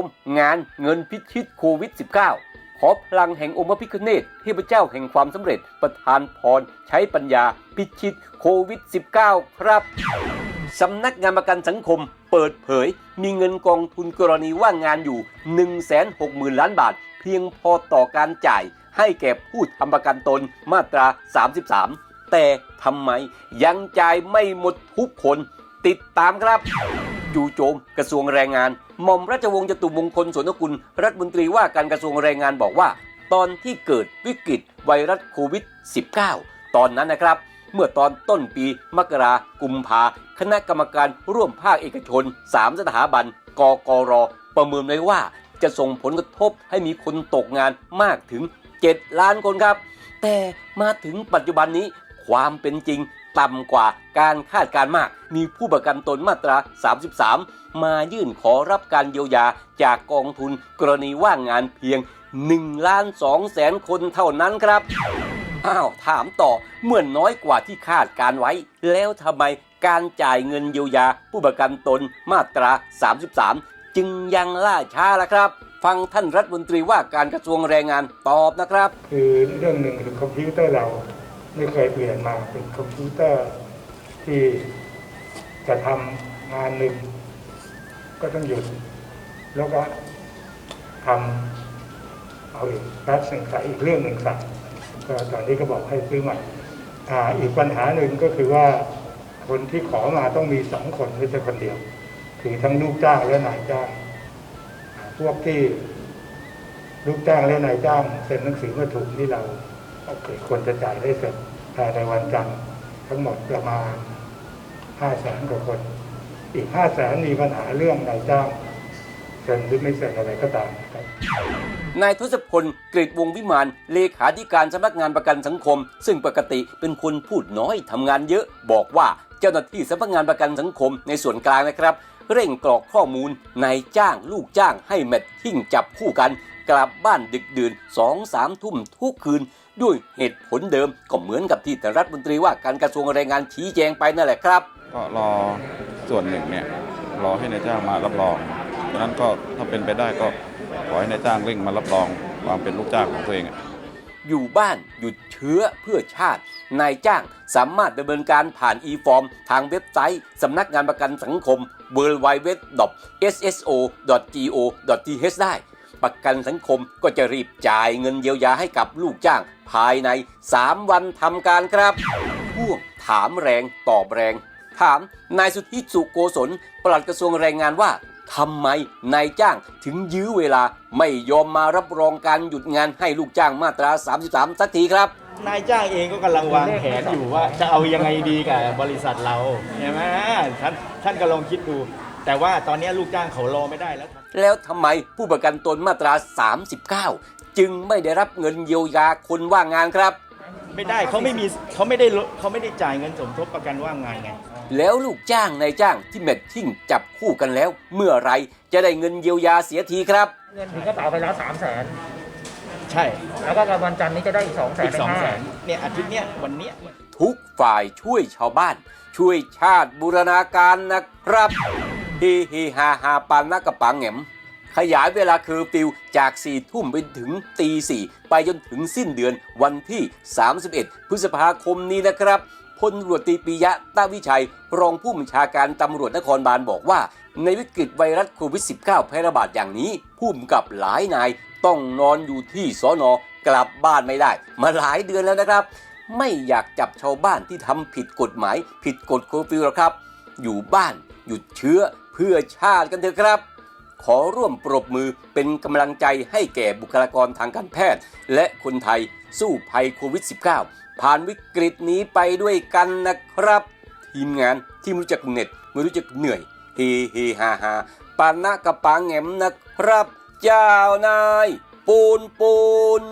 ม งานเงินพิชิตโควิด -19 ขอพลังแห่งองค์พระพิฆเนศเทพเจ้าแห่งความสำเร็จประทานพรใช้ปัญญาพิชิตโควิด -19 ครับสำนักงานประกันสังคมเปิดเผย มีเงินกองทุนกรณีว่างงานอยู่ 160,000 ล้านบาท เพียงพอต่อการจ่ายให้แก่ผู้ทำประกันตนมาตรา 33 แต่ทำไมยังจ่ายไม่หมดทุกคน ติดตามครับ จู่โจม กระทรวงแรงงาน หม่อมราชวงศ์จตุมงคลสนกุล รัฐมนตรีว่าการกระทรวงแรงงานบอกว่า ตอนที่เกิดวิกฤตไวรัสโควิด -19 ตอนนั้นนะครับ เมื่อตอนต้นปีมกรากุมภาคณะกรรมการร่วมภาคเอกชน 3 สถาบัน กกร ประเมินไว้ว่าจะส่งผลกระทบให้มีคนตกงานมากถึง 7 ล้านคนครับ แต่มาถึงปัจจุบันนี้ความเป็นจริง ต่ำกว่าการคาดการมาก มีผู้ประกันตนมาตรา 33 มายื่นขอรับการเยียวยาจากกองทุนกรณีว่างงานเพียง1ล้าน2แสนคนเท่านั้นครับ อ้าวถามต่อเมื่อน้อยกว่าที่คาดการไว้ แล้วทำไมการจ่ายเงินเยียวยาผู้ประกันตนมาตรา 33 จึงยังล่าช้าล่ะครับ ฟังท่านรัฐมนตรีว่าการกระทรวงแรงงานตอบนะครับ คือเรื่องหนึ่งคือคอมพิวเตอร์เรา ไม่เคยเปลี่ยนมาเป็นคอมพิวเตอร์ที่จะทำงานหนึ่ง ก็ต้องหยุด แล้วก็ทำเอาอีกแป๊บหนึ่งใส่อีกเรื่องหนึ่งส่ก็ตอนนี้ก็บอกให้ซื้อใหม่อีกปัญหาหนึ่งก็คือว่าคนที่ขอมาต้องมีสองคนไม่ใช่คนเดียว คือทั้งลูกจ้างและนายจ้างพวกที่ลูกจ้างและนายจ้างเซ็นหนังสือมาถูกที่เรา โอเคควรจะจ่ายได้เสร็จภายในวันจันทร์ทั้งหมดประมาณห้าแสนกว่าคน อีกห้าแสนมีปัญหาเรื่องนายจ้างเซ็นหรือไม่เซ็นอะไรก็ตามนะครับนายทศพลกฤษวงวิมานเลขาธิการสำนักงานประกันสังคม ซึ่งปกติเป็นคนพูดน้อยทำงานเยอะ บอกว่าเจ้าหน้าที่สำนักงานประกันสังคมในส่วนกลางนะครับ เร่งกรอกข้อมูลนายจ้างลูกจ้างให้แมทชิ่งจับคู่กัน กลับบ้านดึกดื่นสองสามทุ่มทุกคืน ด้วยเหตุผลเดิมก็เหมือนกับที่ท่านรัฐมนตรีว่าการกระทรวงแรงงานชี้แจงไปนั่นแหละครับ ก็รอส่วนหนึ่งเนี่ยรอให้นายจ้างมารับรองดังนั้นก็ถ้าเป็นไปได้ก็ขอให้นายจ้างเร่งมารับรองความเป็นลูกจ้างของตัวเอง อยู่บ้านหยุดเชื้อเพื่อชาติ นายจ้างสามารถดำเนินการผ่าน e-form ทางเว็บไซต์ สำนักงานประกันสังคม w w w s s o g o t h ได้ ประกันสังคมก็จะรีบจ่ายเงินเยียวยาให้กับลูกจ้าง ภายใน 3 วันทำการครับพ่วงถามแรงตอบแรง ถามนายสุทธิสุโกศลปลัดกระทรวงแรงงานว่า ทำไมนายจ้างถึงยื้อเวลาไม่ยอมมารับรองการหยุดงานให้ลูกจ้างมาตรา 33 สักทีครับ นายจ้างเองก็กำลังวางแผนอยู่ว่าจะเอายังไงดีกับบริษัทเราใช่ไหมท่านท่านก็ลองคิดดู แต่ว่าตอนนี้ลูกจ้างเขารอไม่ได้แล้ว แล้วทำไมผู้ประกันตนมาตรา 39 จึงไม่ได้รับเงินเยียวยาคนว่างงานครับ ไม่ได้เขาไม่มีเขาไม่ได้ลดเขาไม่ได้จ่ายเงินสมทบประกันว่างงานไง แล้วลูกจ้างนายจ้างที่แมทชิ่งจับคู่กันแล้ว เมื่อไหรจะได้เงินเยียวยาเสียทีครับ เงินถึงกระเป๋าไปแล้วสามแสนใช่ แล้วก็วันจันทร์นี้จะได้อีกสองแสนอีกสองแสนเนี่ยอาทิตย์เนี้ยวันเนี้ยทุกฝ่ายช่วยชาวบ้าน ช่วยชาติบูรณาการนะครับฮีฮีฮาฮาปานนักกระปังแหงมขยายเวลาเคอร์ฟิวจาก 4 ทุ่มไปถึงตี 4 ไปจนถึงสิ้นเดือนวันที่ 31 พฤษภาคมนี้นะครับ พลตำรวจตีปิยะต้าวิชัย รองผู้บัญชาการตำรวจนครบาลบอกว่า ในวิกฤตไวรัสโควิด -19 แพร่ระบาดอย่างนี้ผู้กำกับหลายนายต้องนอนอยู่ที่สอนอกลับบ้านไม่ได้ มาหลายเดือนแล้วนะครับ ไม่อยากจับชาวบ้านที่ทำผิดกฎหมาย ผิดกฎเคอร์ฟิวหรอกครับ อยู่บ้านหยุดเชื้อเพื่อชาติกันเถอะครับขอร่วมปรบมือเป็นกำลังใจให้แก่บุคลากรทางการแพทย์ และคนไทย สู้ภัยโควิด -19 ผ่านวิกฤตนี้ไปด้วยกันนะครับ ทีมงานที่ไม่รู้จักเหน็ดไม่รู้จักเหนื่อยเฮเฮฮาฮาปานะกระปังแหงมนะครับ เจ้านาย ปูนปูน